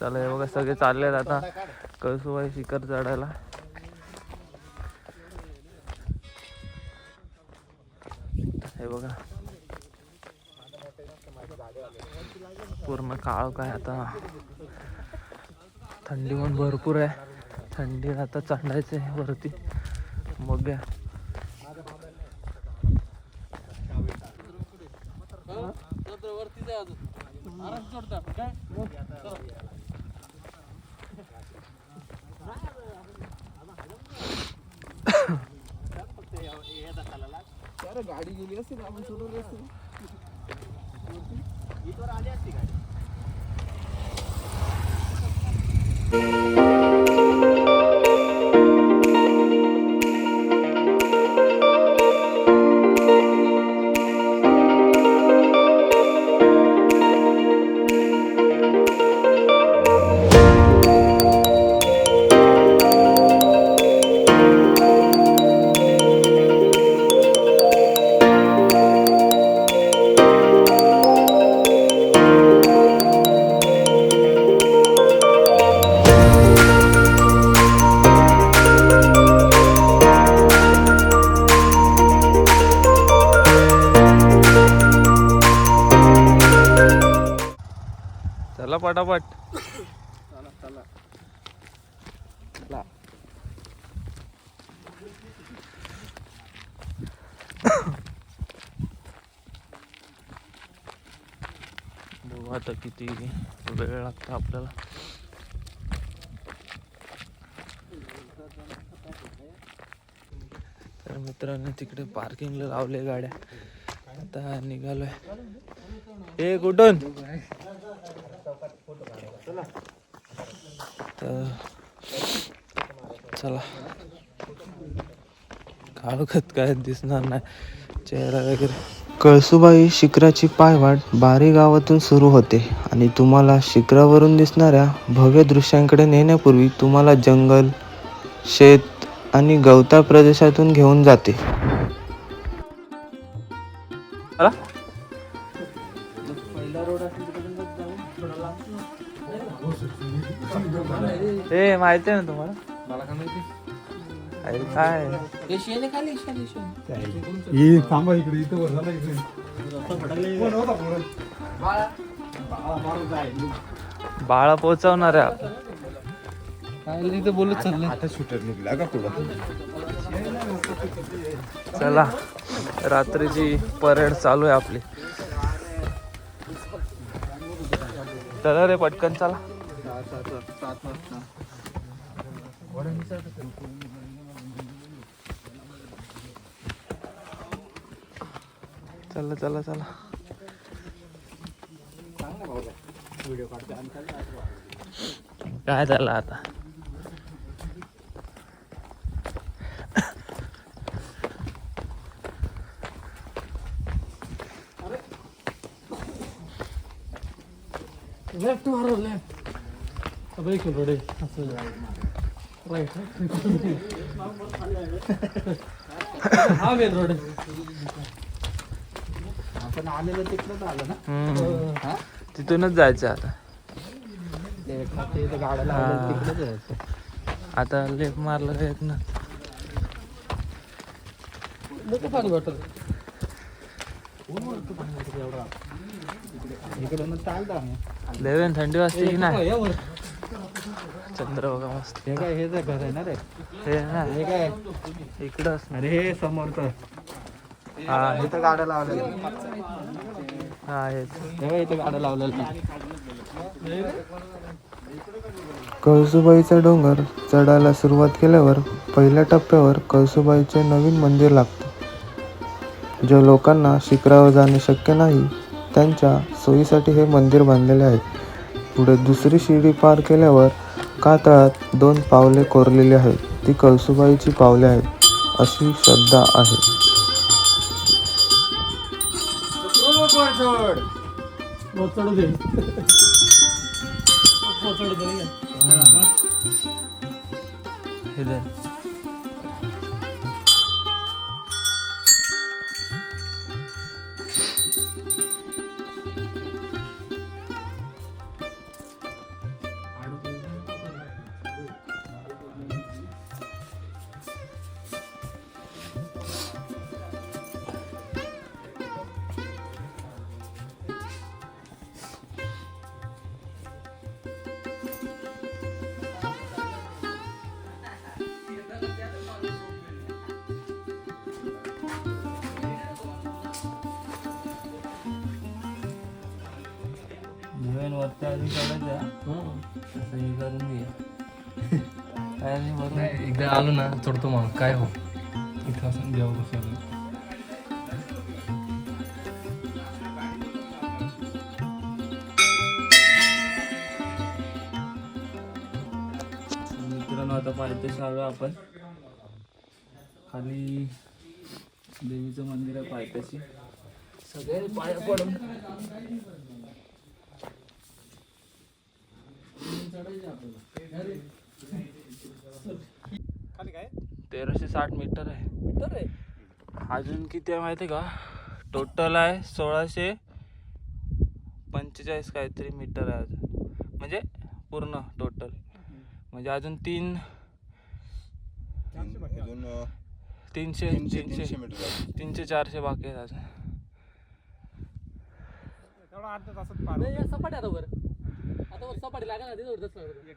चला हे बघा सगळे चालले आता. कळसुबाई शिखर चढायला. हे बघा. पूर्ण काळ काय आता. थंडी पण भरपूर आहे. थंडी आता चढायचं आहे वरती. मग किती वेळ लागतो आपल्याला. तर मित्रांनो तिकडे पार्किंगला लावले गाड्या. आता निघालोय. ए कुठून तर चला. काळोखत काय दिसणार नाही. चेहरा वगैरे. कळसुबाई शिखराची पायवाट बारी गावातून सुरू होते आणि तुम्हाला शिखरावरून दिसणाऱ्या भव्य दृश्यांकडे नेण्यापूर्वी तुम्हाला जंगल शेत आणि गवताळ प्रदेशातून घेऊन जाते. माहिती आहे ना तुम्हाला? अरे काय ही थांबा इकडे इथं वर झाला इकडे कोण होता पुढं? बाळा मारून जाय. बाळा पोचवणार आहे आपण. तिथे बोलत चाललंय आता शूटर निघला का पुढं चला रात्रीची परेड चालू आहे आपली चला रे पटकन चला सात वाजता चला चला चला. काय झालं आता? लेफ्ट मारो लेफ्ट अब एक रोड असं राईट हा मेन रोड आहे आपण आलेलं तिकडंच आलं ना. हा? तिथूनच जायचं आता. ते इथं गाड्या लावल्या तिकडंच जायचं. आता लेप मारलं का येत ना. पाणी इकडं चालतं आम्ही. लेवेन थंडी वाजते की नाही? वर. चंद्र बघा मस्त. हे काय हे घर आहे ना रे? हे ना. हे काय? इकडंच अरे हे समोरचं. हा इथं गाड्या लावलेल्या हा हे इथं गाड्या लावलेल्या कळसुबाईचा डोंगर चढायला सुरुवात केल्यावर पहिल्या टप्प्यावर कळसुबाईचे नवीन मंदिर लागते. ज्या लोकांना शिखरावर जाणे शक्य नाही त्यांच्या सोयीसाठी हे मंदिर बांधलेले आहे. पुढे दुसरी शिडी पार केल्यावर कातळात दोन पावले कोरलेली आहेत. ती कळसुबाईची पावले आहेत अशी श्रद्धा आहे. पोचडू दे. पोचडू दे हे दे. नवीन वरती आधी काढायचं करून घे काय नाही बरोबर एकदा आलो ना चढतो मग. काय हो? इथं असं देवा बसवलं आता पायथ्याशी आलो आपण. खाली देवीचं मंदिर आहे पायथ्याशी. सगळे पाया पडून तेराशे साठ मीटर आहे मीटर आहे अजून किती आहे माहिती आहे का? टोटल आहे सोळाशे पंचेचाळीस काहीतरी मीटर आहे अजून. म्हणजे पूर्ण टोटल म्हणजे अजून तीन तीनशे तीनशे तीनशे चारशे बाकी आहेत अजून. अर्ध्या तासात पार नाही सपाटी आता वर. आता वर सपाटी एक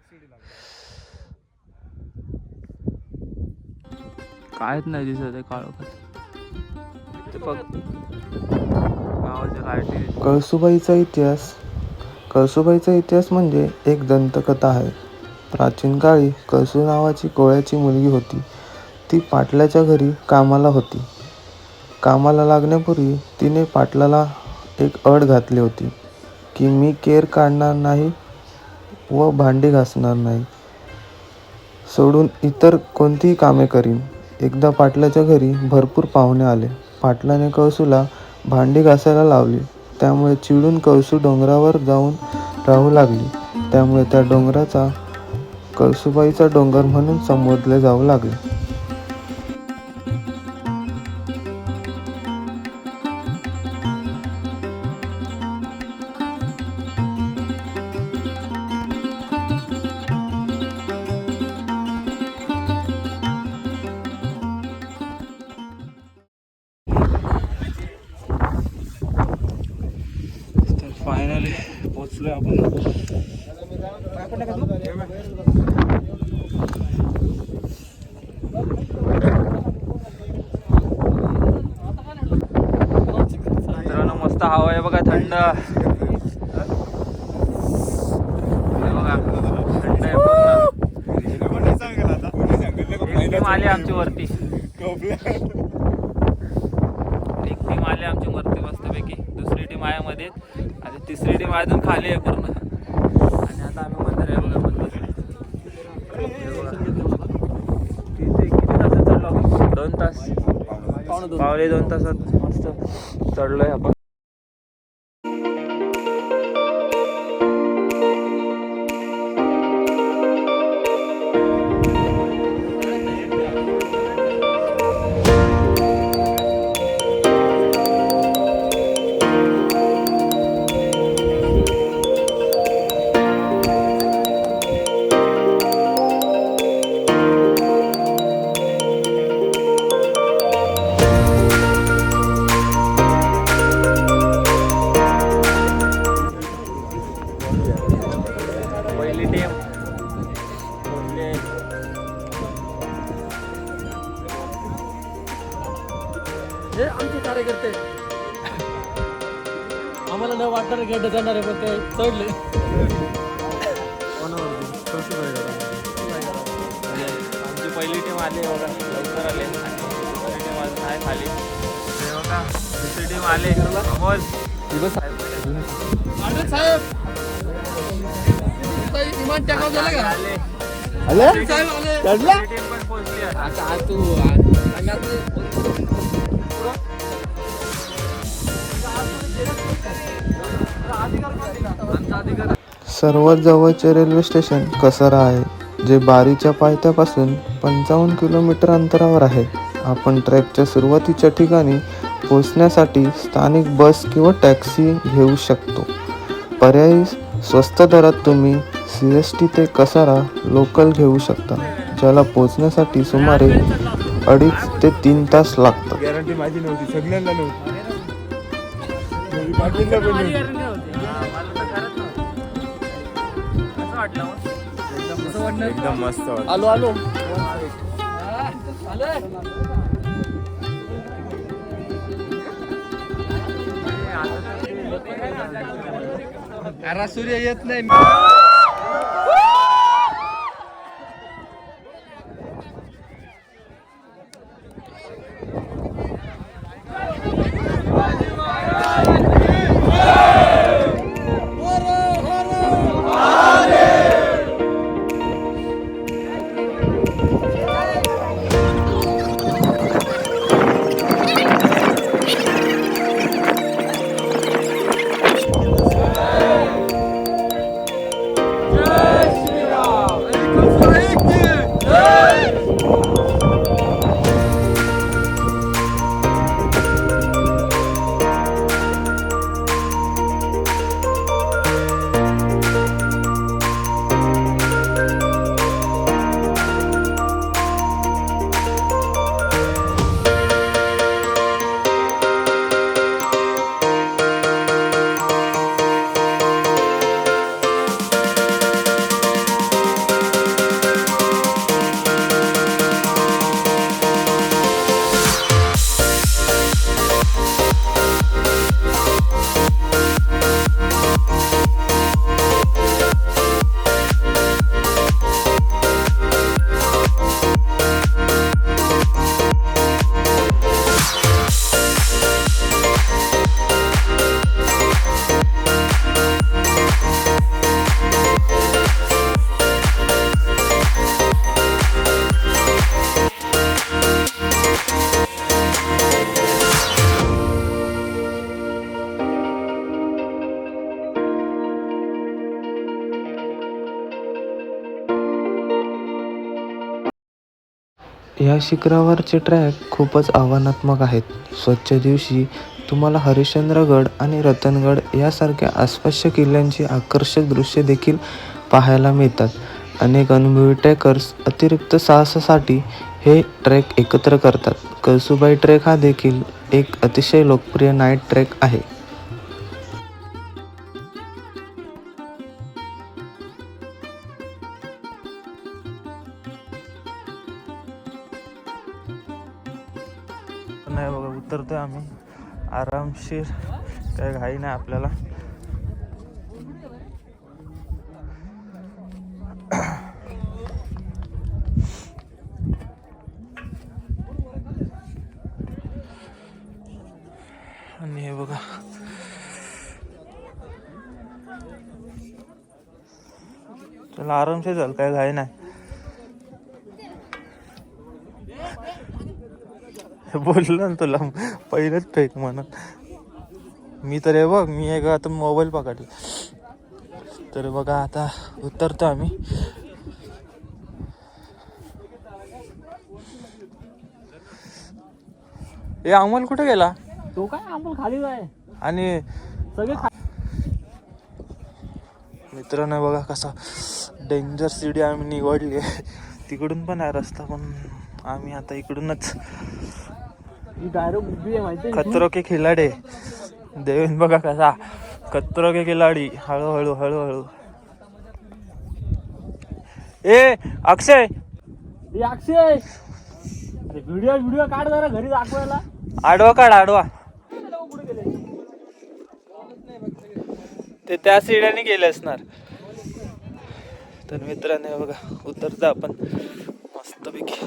कायच नाही दिसत आहे काळोखात. कळसुबाईचा इतिहास. कळसुबाईचा इतिहास म्हणजे एक दंतकथा आहे. प्राचीन काळी कळसू नावाची कोळ्याची मुलगी होती. ती पाटलाच्या घरी कामाला होती. कामाला लागण्यापूर्वी तिने पाटलाला एक अड घातली होती की मी केर काढणार नाही व भांडी घासणार नाही. सोडून इतर कोणतीही कामे करीन. एकदा पाटलाच्या घरी भरपूर पाहुणे आले. पाटलाने कळसूला भांडी घासायला लावली. त्यामुळे चिडून कळसू डोंगरावर जाऊन राहू लागली. त्यामुळे त्या डोंगराचा कळसूबाईचा डोंगर म्हणून संबोधले जाऊ लागले. टीम आली आमची वरती. एक टीम आली आमची वरती मस्तपैकी. दुसरी टीम आहे मध्ये आणि तिसरी टीम अजून खाली आहे पूर्ण. आणि आता आम्ही मंदिर आहे बघा किती तासात चढलो दोन तास. पावले दोन तासात. मस्त. चढलोय आपण. चढले आमची पहिली टीम आली बघा. लवकर आले. आणि दुसरी टीम अजून आहे खाली. बघा दुसरी टीम आले. अमोल साहेब. इमान टेकाव झाला का? आले? साहेब आले. टीम पण पोहोचली आहे. आता आज तू सर्वात जवळचे रेल्वे स्टेशन कसरा आहे जे बारीच्या पायथ्यापासून पंचावन्न किलोमीटर अंतरावर आहे. आपण ट्रेकच्या सुरुवातीच्या ठिकाणी पोहोचण्यासाठी स्थानिक बस किंवा टॅक्सी घेऊ शकतो. पर्यायी स्वस्त दरात तुम्ही सी एस टी ते कसारा लोकल घेऊ शकता ज्याला पोहोचण्यासाठी सुमारे अडीच ते तीन तास लागतात. वाटलं? एकदम मस्त. आलो आलो. अरे सूर्य येत नाही. ह्या शिखरावरचे ट्रॅक खूपच आव्हानात्मक आहेत. स्वच्छ दिवशी तुम्हाला हरिश्चंद्रगड आणि रतनगड यासारख्या आसपासच्या किल्ल्यांची आकर्षक दृश्ये देखील पाहायला मिळतात. अनेक अनुभवी ट्रेकर्स अतिरिक्त साहसासाठी हे ट्रेक एकत्र करतात. कळसुबाई ट्रेक हा देखील एक अतिशय लोकप्रिय नाईट ट्रेक आहे. आरामशीर काय घाई नाही आपल्याला. आणि हे बघा. चला आरामशीर झालं काय घाई नाही. बोललो ना तुला पहिलंच फेक म्हणत. मी तर हे बघ मी एक आता मोबाईल पकडला. तर बघा आता उतरतो आम्ही. ए अमोल कुठे गेला? तो काय आपण खाली आहे? आणि सगळे मित्रांनो बघा कसा डेंजर सिटी आम्ही निवडली आहे तिकडून पण आहे रस्ता पण आम्ही आता इकडूनच. ही डायरेक्ट उभी आहे माहिती खतरो के खिलाडी. देवेन बघा कसा खतरो के खिलाडी. हळूहळू हळूहळू. ए अक्षय! ही अक्षय! अरे व्हिडिओ व्हिडिओ काढ जरा घरी दाखवायला. आडवा काढ आडवा. ते त्या सिड्याने गेले असणार. तर मित्रांनो बघा उतरतो आपण. मस्तपैकी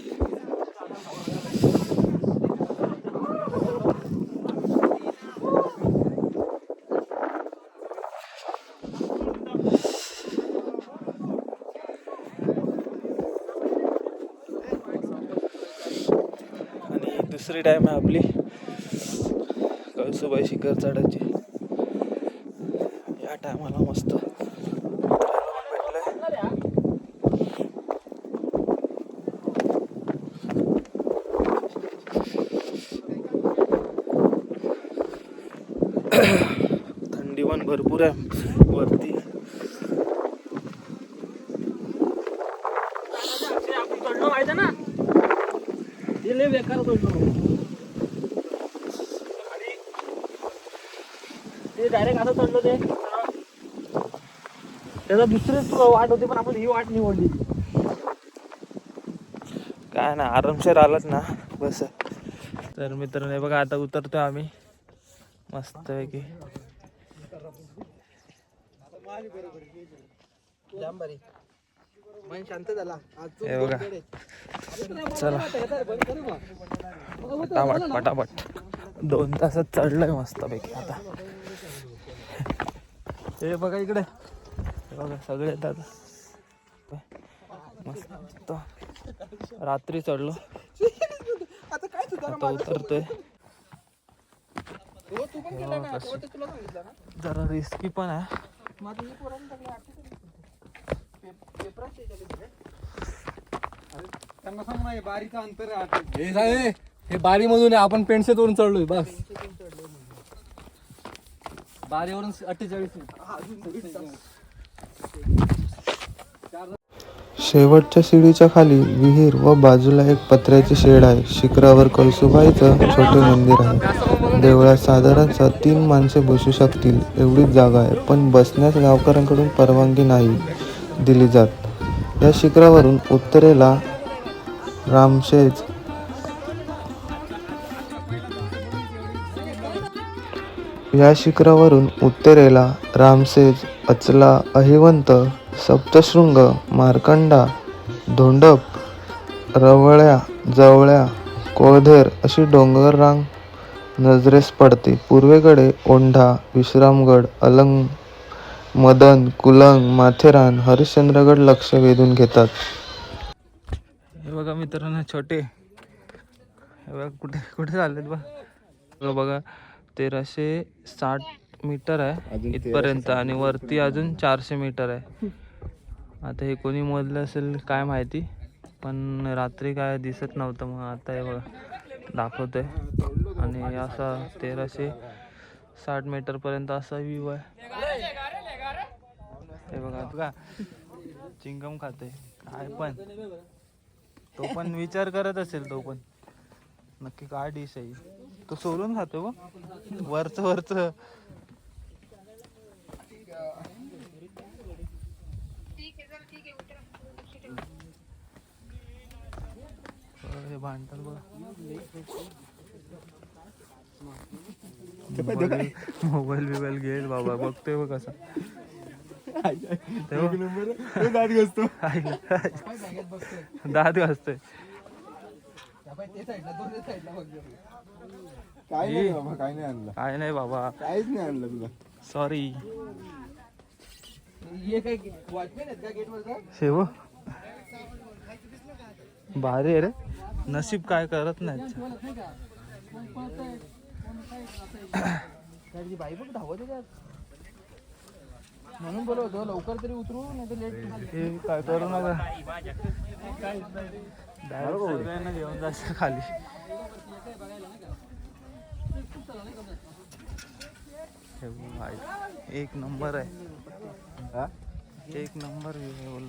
आणि दुसरी टाईम आहे आपली. कळसुबाई शिखर चढायची. या टायमाला मस्त भेटलंय थंडी पण भरपूर आहे वरती अक्षय, आपण चढलो माहिती आहे ना ते लय बेकार चढलो आणि असं चढलो ते. त्याचा दुसरीच वाट होती पण आपण ही वाट निवडली. काय ना आरामशीर आलात ना बस. तर मित्रांनो बघा आता उतरतोय आम्ही. मस्तपैकी. हे बघा. चला. पटापट पटापट. दोन तासात चढलोय मस्त पैकी आता. हे बघा इकडे. हे बघा सगळे येतात. मस्त. रात्री चढलो. आता उतरतोय. हे कसं. जरा रिस्की पण आहे. त्यांना सांग ना हे बारीचं अंतर आहे. हे हे बारी मधून आपण पेंडशेत वरून चढलोय बस. बारीवरून अठ्ठेचाळीस शेवटच्या शिडीच्या खाली विहीर व बाजूला एक पत्र्याची शेड आहे. शिखरावर कळसुबाईचं छोटे मंदिर आहे. देवळात साधारणतः तीन माणसे बसू शकतील एवढीच जागा आहे पण बसण्यास गावकऱ्यांकडून परवानगी नाही दिली जात. या शिखरावरून उत्तरेला रामशेज या शिखरावरून उत्तरेला रामसेज अचला अहिवंत सप्तशृंग मार्कंडा धोंडप रवळ्या जवळ्या कोळधेर अशी डोंगर रांग नजरेस पडते. पूर्वेकडे ओंढा विश्रामगड अलंग मदन कुलंग माथेरान हरिश्चंद्रगड लक्ष वेधून घेतात. हे बघा मित्रांनो छोटे. हे बघा कुठे कुठे चाललेत बा? बघा बघा. तेराशे साठ मीटर आहे इथपर्यंत आणि वरती अजून चारशे मीटर आहे. आता हे कोणी मोजलं असेल काय माहिती पण रात्री काय दिसत नव्हतं मग आता हे बघा दाखवतंय. आणि असा तेराशे साठ मीटरपर्यंत असा व्ह्यू आहे. हे बघा बघा. चिंगम खाते काय पण. तो पण विचार करत असेल तो पण. नक्की काय डिश आहे? तो सोलून खातो बघ. वरच वरच. हे भांडतात बघा. मोबाईल बिबाईल घेईल बाबा बघतोय बघ कसा. दात घासतो. दात घासतोय. काय नाही बाबा काय नाही आणलं. काय नाही बाबा. काहीच नाही आणलं तुला. सॉरी शेव? भारी आहे रे. नशीब काय करत नाही म्हणून बोलवतो लवकर तरी उतरू नाही तर लेट हे काय करू नका. सगळ्यांना घेऊन जायचं खाली. एक नंबर आहे. एक नंबर बोल.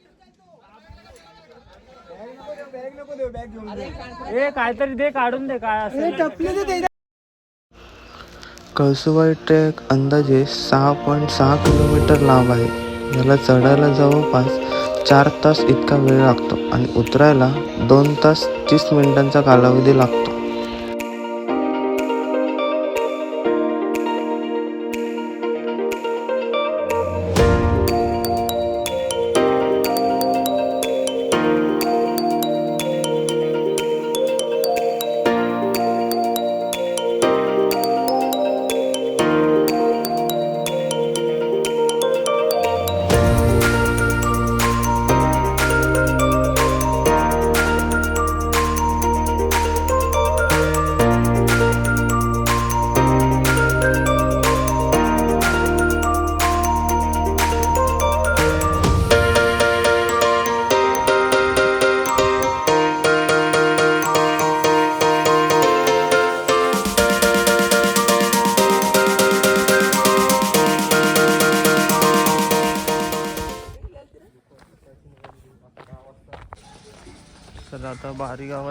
काहीतरी दे काढून दे काय असेल. कळसुबाई ट्रेक अंदाजे सहा पॉईंट सहा किलोमीटर लांब आहे. याला चढायला जवळपास चार तास इतका वेळ लागतो आणि उतरायला दोन तास तीस मिनिटांचा कालावधी लागतो.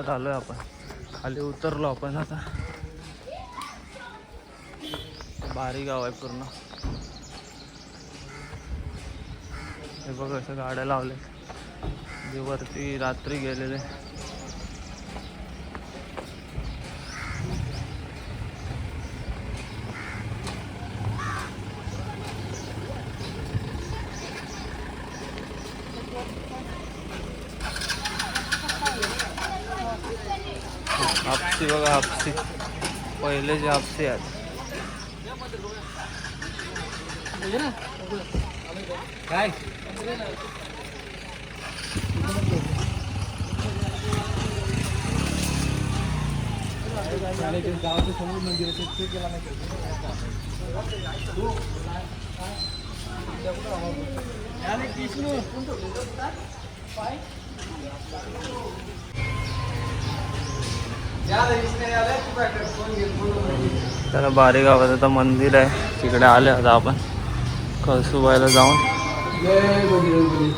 गावात आलोय आपण. खाली उतरलो आपण आता. भारी गाव आहे पूर्ण. हे बघ असं गाड्या लावले जे वरती रात्री गेलेले. पहिले जे हापसी आहेत गावाचं समोर मंदिर आहे ते नाही त्याला बारी गावात आता मंदिर आहे तिकडे आले आता आपण. कळसुबाईला जाऊन. बजरंगबली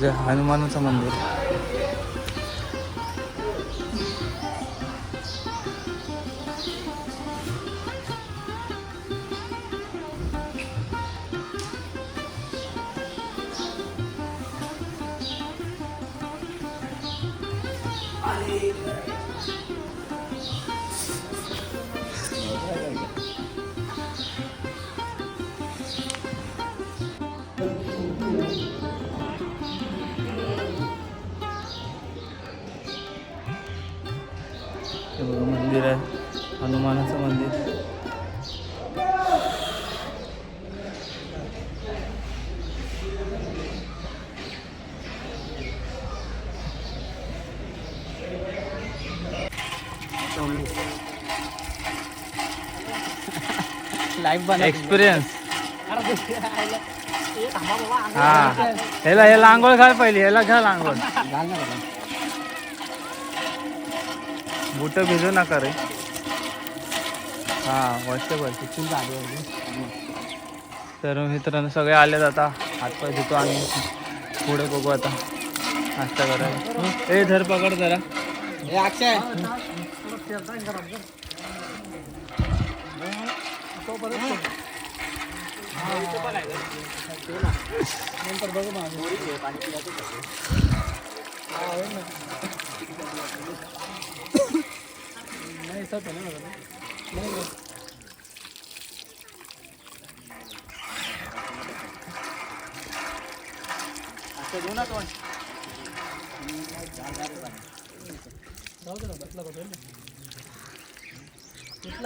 जे हनुमानाचं मंदिर. हनुमानाचं मंदिर एक्सपिरियन्स हा. ह्याला ह्याला आंघोळ घाल पहिली ह्याला घाल आंघोळ. बुट भिजू नका रे. हा वर्षभर तर मित्रांनो सगळे आले आता. हातपाय धुतो आणि पुढे बघू आता. नाश्ता करायला. ए धर पकड जरा.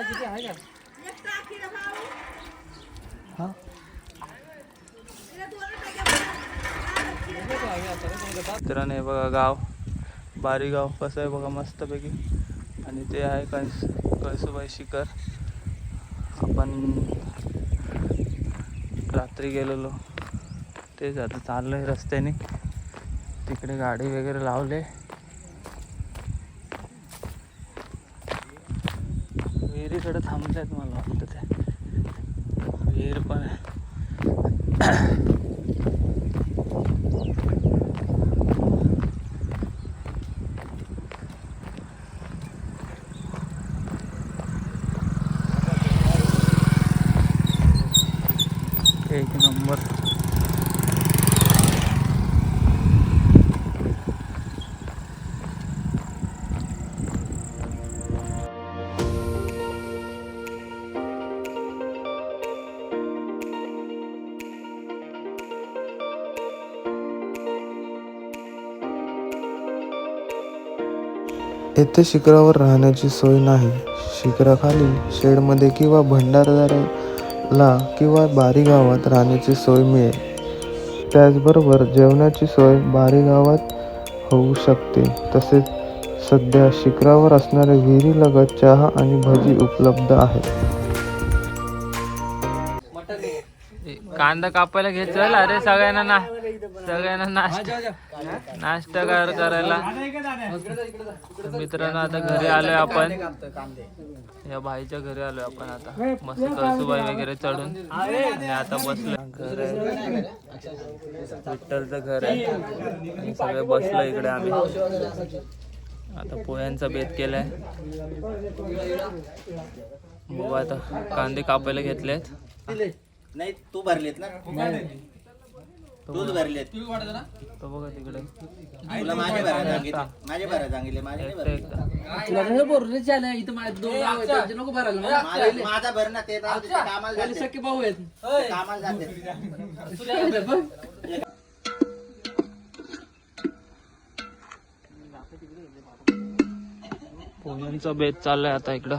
किती आहे का मित्रांनो हे बघा गाव बारी गाव कसं आहे बघा मस्तपैकी. आणि ते आहे कळस कळसुबाई शिखर आपण रात्री गेलेलो. तेच आता चाललो आहे रस्त्याने. तिकडे गाडी वगैरे लावले. विहिरीकडे थांबल्यात मला वाटतं ते. विहीर पण येथे शिखरावर राहण्याची सोय नाही. शिखराखाली शेडमध्ये किंवा भंडारदाराला किंवा बारी गावात राहण्याची सोय मिळेल. त्याचबरोबर जेवणाची सोय बारी गावात होऊ शकते. तसेच सध्या शिखरावर असणाऱ्या विहिरीलगत चहा आणि भजी उपलब्ध आहेत कांदा कापायला घेत अरे सगळ्यांना ना. सगळ्यांना नाश्ता नाश्ता कर करायला. मित्रांनो आता घरी आलोय आपण. या भाईच्या घरी आलोय आपण आता. मस्त कळसुबाई वगैरे चढून. आणि आता बसलो घर आहे. विठ्ठलचं घर आहे. सगळे बसलो इकडे आम्ही. आता पोह्यांचा बेत केलाय. बघू आता कांदे कापायला घेतलेत. नाही तू भरलेत ना. तूच तो बघा तिकडे. तुला माझे भरा सांगितले. माझे भरा सांगितले माझे नाही एकटा भरले. एकटा. माझा- माझा भर ना ते राहू दे, ते कामाला जाते. ते कामाला जाते. पोह्यांचा बेत चाललाय आता इकडं.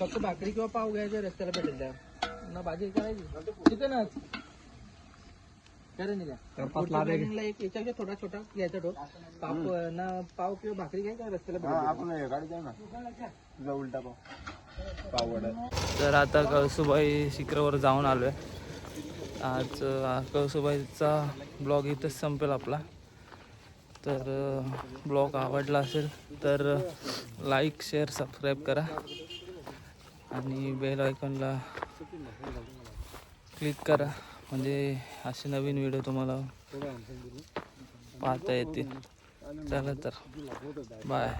फक्त भाकरी किंवा पाव घ्यायचे रस्त्याला भेटेल त्या. ना भाजी करायची. चिकनच कारण एक याच्यापेक्षा थोडा छोटा घ्यायचा डोस. पाव ना पाव किंवा भाकरी घ्यायचा रस्त्याला भेटेल. आपण गाडी जाऊ ना. तुझा उलटा पाव. पावड तर आता कळसुबाई शिखरावर जाऊन आलोय. आज कळसुबाईचा ब्लॉग इथंच संपेल आपला. तर ब्लॉग आवडला असेल तर लाईक शेअर सबस्क्राईब करा. आणि बेल आयकॉनला क्लिक करा. म्हणजे असे नवीन व्हिडिओ तुम्हाला पाहता येतील. चला तर बाय